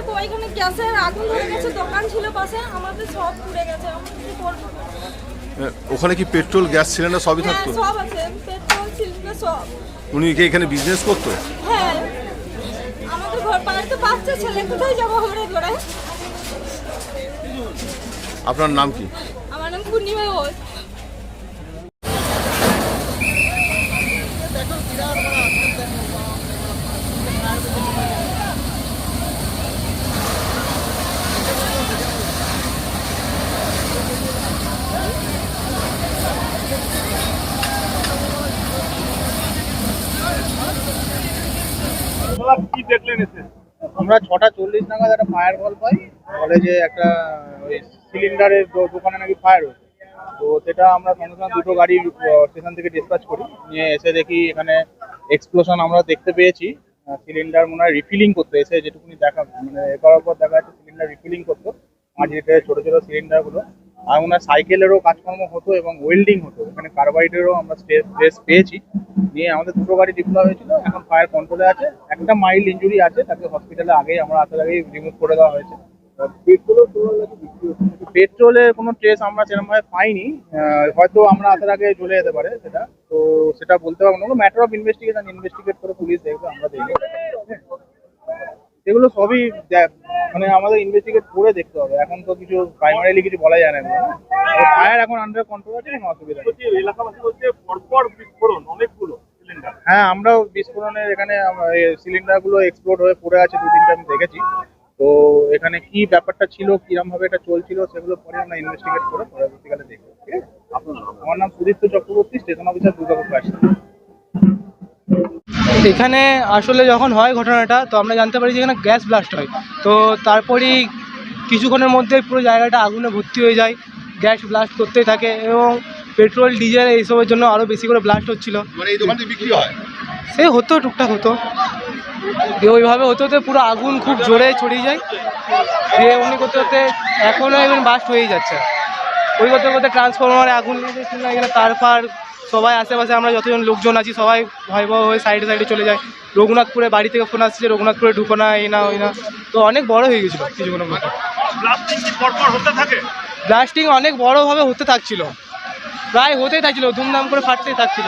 দেখো ওইখানে গ্যাসের আগুন ধরে গেছে দোকান ছিল পাশে আমাদের সব পুড়ে গেছে। আমরা কি করব? ওখানে কি পেট্রোল গ্যাস সিলিন্ডার সবই হ্যাঁ থাকতো? সব আছে পেট্রোল সিলিন্ডার সব। উনি কি এখানে বিজনেস করতো? হ্যাঁ। আমাদের ঘর বাড়িতে বাচ্চা ছেলে কোথায় যাব আমরা আপনার নাম কি? আমার নাম পূর্ণিমা ঘোষ। আমরা ছটা চল্লিশ নাগাদ একটা ফায়ার কল পাই। কলেজে একটা ওই সিলিন্ডারের দোকানে নাকি ফায়ার হয়েছে। তো সেটা আমরা সঙ্গে সঙ্গে দুটো গাড়ি স্টেশন থেকে ডিসপ্যাচ করি। নিয়ে এসে দেখি এখানে এক্সপ্লোশন আমরা দেখতে পেয়েছি। সিলিন্ডার মনে হয় রিফিলিং করতে। এসে যেটুকুনি দেখা মানে এ করার পর দেখা যাচ্ছে সিলিন্ডার রিফিলিং করতো। পাঁচ লিটারের ছোটো ছোটো সিলিন্ডারগুলো আর ওনার সাইকেলেরও কাজকর্ম হতো এবং ওয়েল্ডিং হতো। এখানে কার্বাইডেরও আমরা স্পেস পেয়েছি। নিয়ে আমাদের দুটো গাড়ি ডিপ্লয় হয়েছিল এখন ফায়ার কন্ট্রোলে আছে। একটা মাইল্ড ইঞ্জুরি আছে তাকে হসপিটালে আগেই আমরা আসার আগেই রিমুভ করে দেওয়া হয়েছে। পেট্রোলের কোনো ট্রেস আমরা সেরকমভাবে পাইনি। হয়তো আমরা আসার আগে চলে যেতে পারে সেটা। তো সেটা বলতে পারব না। ম্যাটার অফ ইনভেস্টিগেশন ইনভেস্টিগেট করে পুলিশ দেখবে আমরা দেখব। এগুলো সবই দেখ- মানে আমাদের ইনভেস্টিগেট করে দেখতে হবে। এখন তো কিছু প্রাইমারিলি কিছু বলা যায় না ফায়ার এখন আন্ডার কন্ট্রোল আছে কোনো অসুবিধা নেই। এলাকাবাসী বলছে পরপর বিস্ফোরণ অনেকগুলো সিলিন্ডার হ্যাঁ আমরাও বিস্ফোরণের এখানে সিলিন্ডারগুলো এক্সপ্লোড হয়ে পড়ে আছে দু তিনটা আমি দেখেছি। তো এখানে কি ব্যাপারটা ছিল কিরম ভাবে এটা চলছিল সেগুলো পরে আমরা ইনভেস্টিগেট করে পরবর্তীকালে দেখব ঠিক আছে? আমার নাম Sudipta Chakraborty station officer Durgapur station. এখানে আসলে যখন হয় ঘটনাটা তো আমরা জানতে পারি যে এখানে গ্যাস ব্লাস্ট হয়। তো তারপরেই কিছুক্ষণের মধ্যে পুরো জায়গাটা আগুনে ভর্তি হয়ে যায় গ্যাস ব্লাস্ট করতেই থাকে এবং পেট্রোল ডিজেল এইসবের জন্য আরও বেশি করে ব্লাস্ট হচ্ছিল। মানে হয়? সে হতো টুকটাক হতো। দিয়ে ওইভাবে হতে হতে পুরো আগুন খুব জোরে ছড়িয়ে যায়। দিয়ে অমনি করতে করতে এখনও even বাস্ট হয়েই যাচ্ছে। ওই করতে করতে ট্রান্সফরমারে আগুন এখানে তার ফার সবাই আশেপাশে আমরা যতজন লোকজন আছি সবাই ভয় ভয় হয়ে সাইডে সাইডে চলে যায়। রঘুনাথপুরে বাড়ি থেকে ফোন আসছে যে রঘুনাথপুরে ঢুকো না এই না ওই না। তো অনেক বড় হয়ে গেছিল কিছুক্ষণের মধ্যে। ব্লাস্টিং হতে থাকে? ব্লাস্টিং অনেক বড়োভাবে হতে থাকছিল। প্রায় হতেই থাকছিল ধুমধাম করে ফাটতেই থাকছিল।